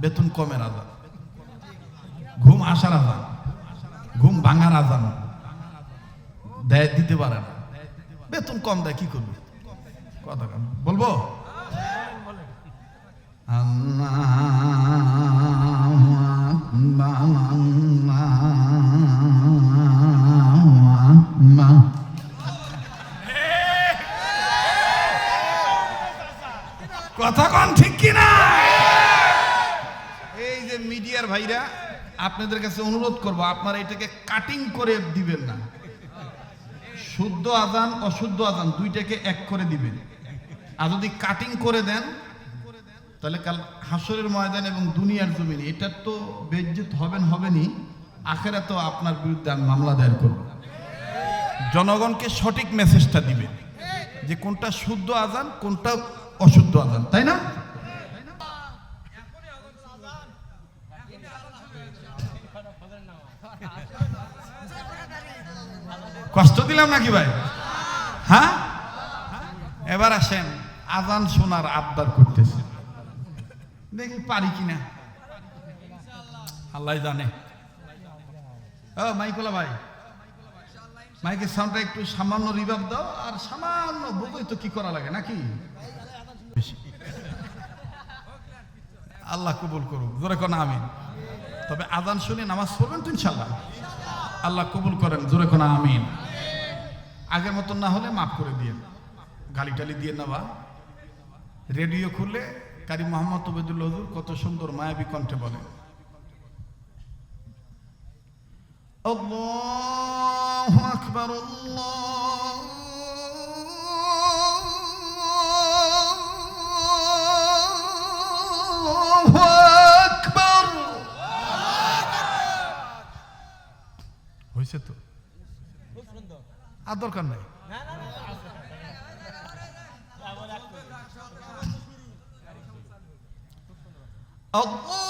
বেতন কমের আজান ঘুম আসার আজান। ঘুম ভাঙার আজান। দেয় দিতে পারে না। বেতন কম দেয়, কি করবে? কথা বলব? কথা কন ঠিক কিনা? মিডিয়ার ভাইরা, আপনাদের কাছে অনুরোধ করব, আপনারা এটাকে কাটিং করে দিবেন না। শুদ্ধ আজান, অশুদ্ধ আজান, দুইটাকে এক করে দিবেন। আর যদি কাটিং করে দেন, তাহলে কাল হাসরের ময়দান এবং দুনিয়ার জমিনে এটার তো বেজ্জিত হবেন হবেনি আখেরা তো আপনার বিরুদ্ধে আমি মামলা দায়ের করব। জনগণকে সঠিক মেসেজটা দিবেন, যে কোনটা শুদ্ধ আজান, কোনটা অশুদ্ধ আজান, তাই না? দিলাম নাকি ভাই? হ্যাঁ? এবার আসেন, আজান শোনার আবদার করতেছে। দেখি পারি কিনা। আল্লাহ জানে। ও, মাইকোলা ভাই। মাইকের সাউন্ডটা একটু সামান্য রিভাব দাও, আর সামান্য বুঝোই তো কি করা লাগে, নাকি? আল্লাহ কবুল করুক। জোরে কোন, আমিন। তবে আজান শুনে নামাজ পড়বেন তো ইনশাল্লাহ আল্লাহ কবুল করেন। জোরে কোন, আমিন। আগের মতন না হলে মাফ করে দিয়ে গালি টালি দিয়ে নেওয়া রেডিও খুললে কারি মোহাম্মদ তবেদুল হজুর কত সুন্দর মায়াবী কণ্ঠে বলে الله أكبر الله أكبر হয়েছে তো আর দরকার নাই Allah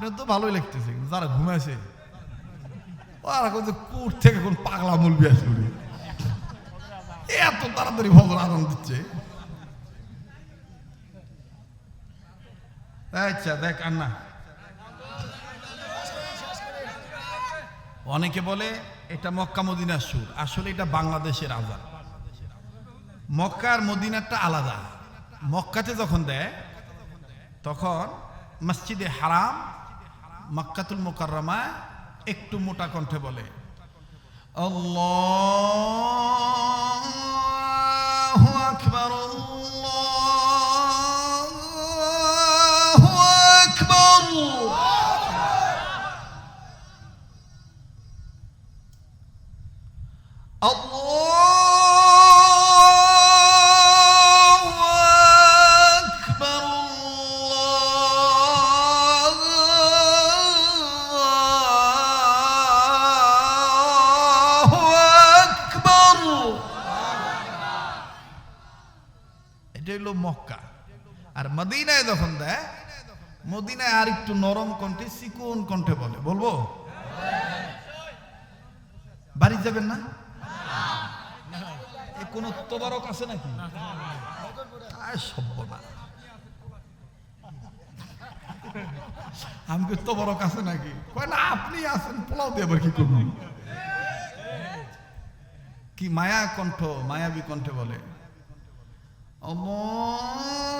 আপনার তো ভালোই লাগতেছে যারা ঘুমাইছে, ওরা কোন কুট থেকে কোন পাগলা মুলবি আসবে এত তাড়াতাড়ি ভবন আনন্দ দিচ্ছে। আচ্ছা দেখ, আন্না। অনেকে বলে এটা মক্কা মদিনার সুর, আসলে এটা বাংলাদেশের আজান। মক্কা আর মদিনারটা আলাদা। মক্কাতে যখন দেয়, তখন মসজিদে হারাম মক্কাতুল মোকাররমা একটু মোটা কণ্ঠে বলে আল্লাহু আর মদিনায় যখন দেয়, মদিনায় আর একটু নরম কণ্ঠে চিকন কণ্ঠে বলে। বলব? বাড়ি যাবেন না? কোন তোবারক আছে নাকি? কাছে নাকি? না, আপনি আছেন, পোলাও দিয়ে আবার কি করবেন কি মায়া কণ্ঠ, মায়াবী কণ্ঠে বলে আল্লাহু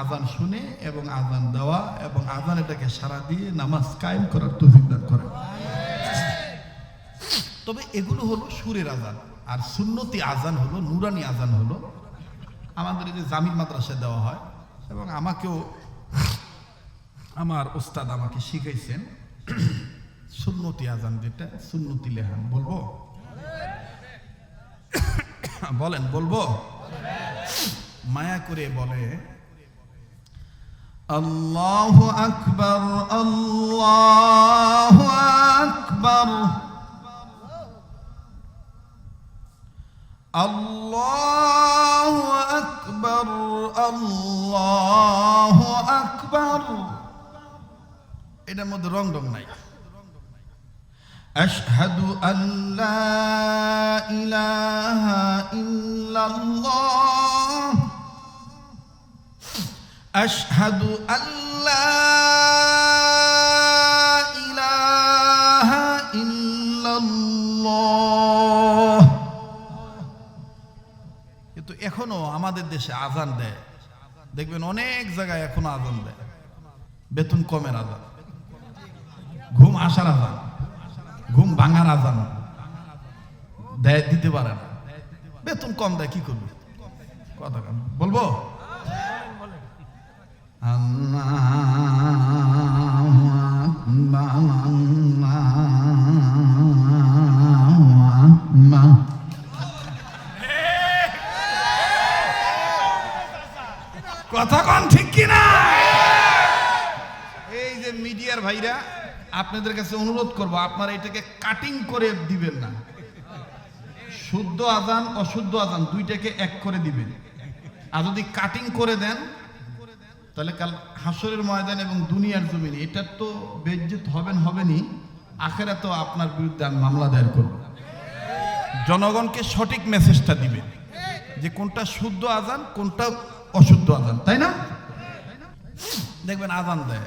আজান শুনে এবং আজান দেওয়া এবং আজান এটাকে সারা দিয়ে নামাজ কায়েম করার তৌফিক দান করে তবে এগুলো হলো সুরের আজান। আর সুন্নতি আজান হলো, নুরানি আজান হলো। আমাদের এই যে জামিল মাদ্রাসায় দেওয়া হয় এবং আমাকেও আমার ওস্তাদ আমাকে শিখাইছেন সুন্নতি আজান যেটা, সুন্নতি লেহান। বলব? বলেন, বলব? মায়া করে বলে আল্লাহ আকবর আল্লাহ আকবর আল্লাহ আকবর আল্লাহ আকবর এটার মধ্যে রং রং নাই أشهد أن لا إله إلا الله أشهد أن لا إله إلا الله কিন্তু এখনো আমাদের দেশে আজান দেয় দেখবেন অনেক জায়গায় এখনো আজান দেয় বেতন কমের আজান ঘুম আসার আজান ঘুম ভাঙার আজান দেয় দিতে পারে না বেতন কম দেয় কি করবে কথা কম বলবো আপনাদের কাছে অনুরোধ করব, আপনারা এটাকে কাটিং করে দিবেন না। শুদ্ধ আজান, অশুদ্ধ আজান, দুইটাকে এক করে দিবেন। আর যদি কাটিং করে দেন, তাহলে কাল হাসরের ময়দান এবং দুনিয়ার জমিনে এটার তো বেজ্জিত হবেন হবেনি আখেরা তো আপনার বিরুদ্ধে আমি মামলা দায়ের করব। জনগণকে সঠিক মেসেজটা দিবেন, যে কোনটা শুদ্ধ আজান, কোনটা অশুদ্ধ আজান, তাই না? দেখবেন আজান দেয়।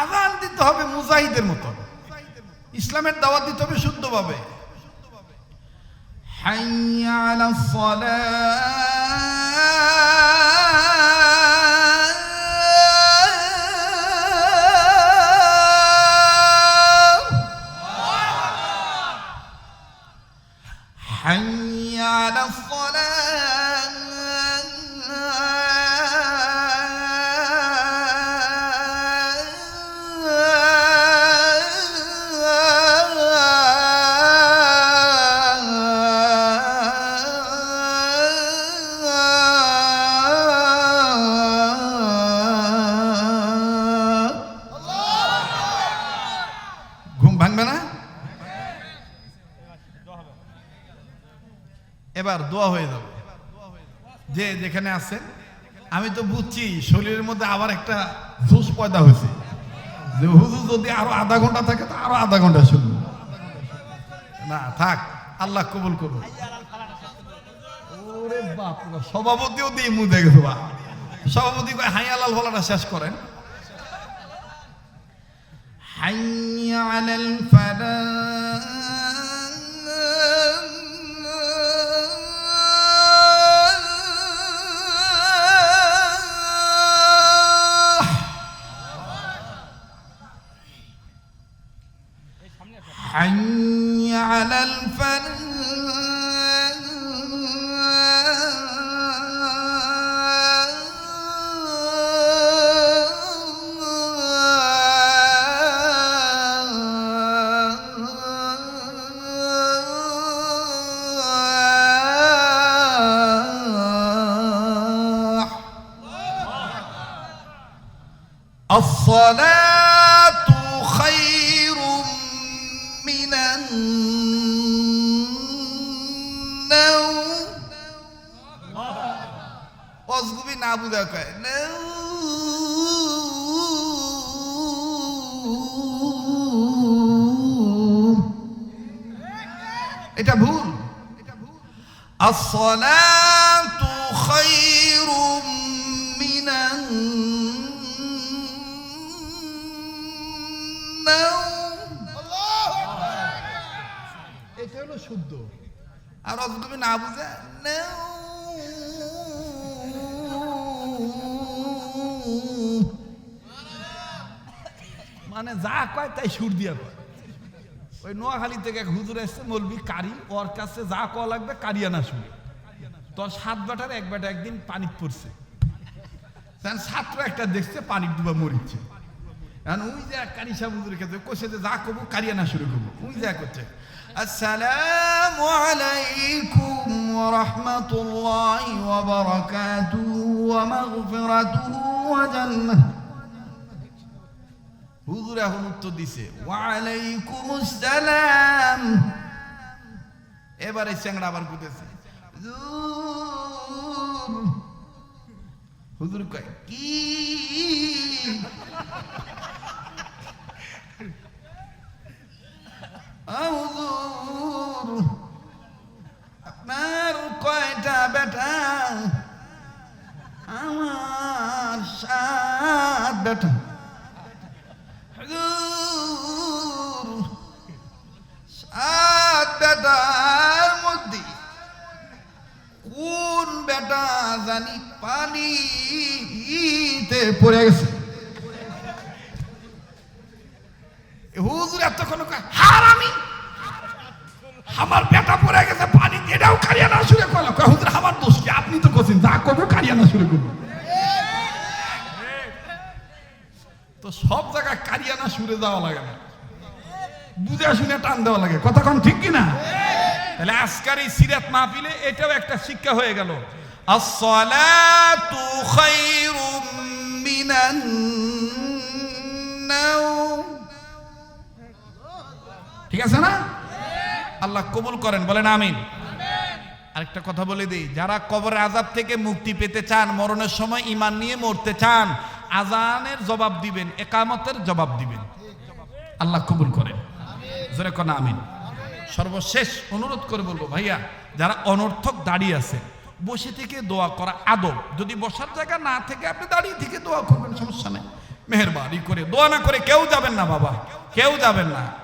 আজান দিতে হবে মুজাহিদের মতো ইসলামের দাওয়াত দিতে হবে শুদ্ধভাবে। হাইয়া আলাস সালাহ এবার দোয়া হয়ে যাবে। যে যেখানে আছে, আমি তো বুঝছি শরীরের মধ্যে আবার একটা জোশ পয়দা হয়েছে। যে হুজুর যদি আরও আধা ঘণ্টা থাকে, তো আরও আধা ঘণ্টা শুনব। না, থাক, আল্লাহ কবুল বাপ সভাপতিও দিয়ে মুখ দেখে বা সভাপতি কয়, হাই আলাল ফলাটা শেষ করেন। হাই আলাল الصلاة خير من النوم অসগুবি না বুঝা কয় نوم। এটা ভুল الصلاة হলো শুদ্ধ। আর অত তুমি না বুঝে মানে যা কয় তাই সুর দিয়া কয়। ওই নোয়াখালী থেকে এক হুজুর এসছে মলবি কারি, ওর কাছে যা কয় লাগবে কারিয়ানা শুনে। তোর সাত বেটার এক বেটা একদিন পানি পড়ছে। সাতটা একটা দেখছে পানি ডুবা মরিচ্ছে। এখন ওই যে কারি সাহেব হুজুরের কাছে কষে যে যা কবো কারিয়ানা শুরু করব। ওই যা করছে। রাহমাতুল্লাহি ওয়া বারাকাতুহু ওয়া মাগফিরাতুহু ওয়া জান্নাহ। হুজুর এখন উত্তর দিছে ওয়ালাইকুম আসসালাম এবারে চ্যাংড়া আবার কুতেছে। হুজুর কয়, কি আ, হুজুর আপনার কয়টা বেটা? আমার সাত বেটা। সাত বেটার মধ্যে কোন বেটা জানি পানিতে পড়ে গেছে? শুরু করব। তো সব জায়গায় কারিয়ানা সুরে যাওয়া লাগে না। বুঝে শুনে টান দেওয়া লাগে। কথা কোন ঠিক কিনা তাহলে আজকার এই সিরাত না পিলে এটাও একটা শিক্ষা হয়ে গেল। ঠিক আছে না? আল্লাহ কবুল করেন, বলেন আমিন। আরেকটা কথা বলে দিই, যারা কবর আজাব থেকে মুক্তি পেতে চান, মরণের সময় ইমান নিয়ে মরতে চান আজানের জবাব দিবেন, একামতের জবাব দিবেন। আল্লাহ কবুল করেন। জোরে কোন, আমিন। সর্বশেষ অনুরোধ করে বলব, ভাইয়া, যারা অনর্থক দাঁড়িয়ে আছে, বসে থেকে দোয়া করা আদব। যদি বসার জায়গা না থেকে, আপনি দাঁড়িয়ে থেকে দোয়া করবেন, সমস্যা নেই। মেহরবানি করে, দোয়া না করে কেউ যাবেন না, বাবা। কেউ যাবেন না।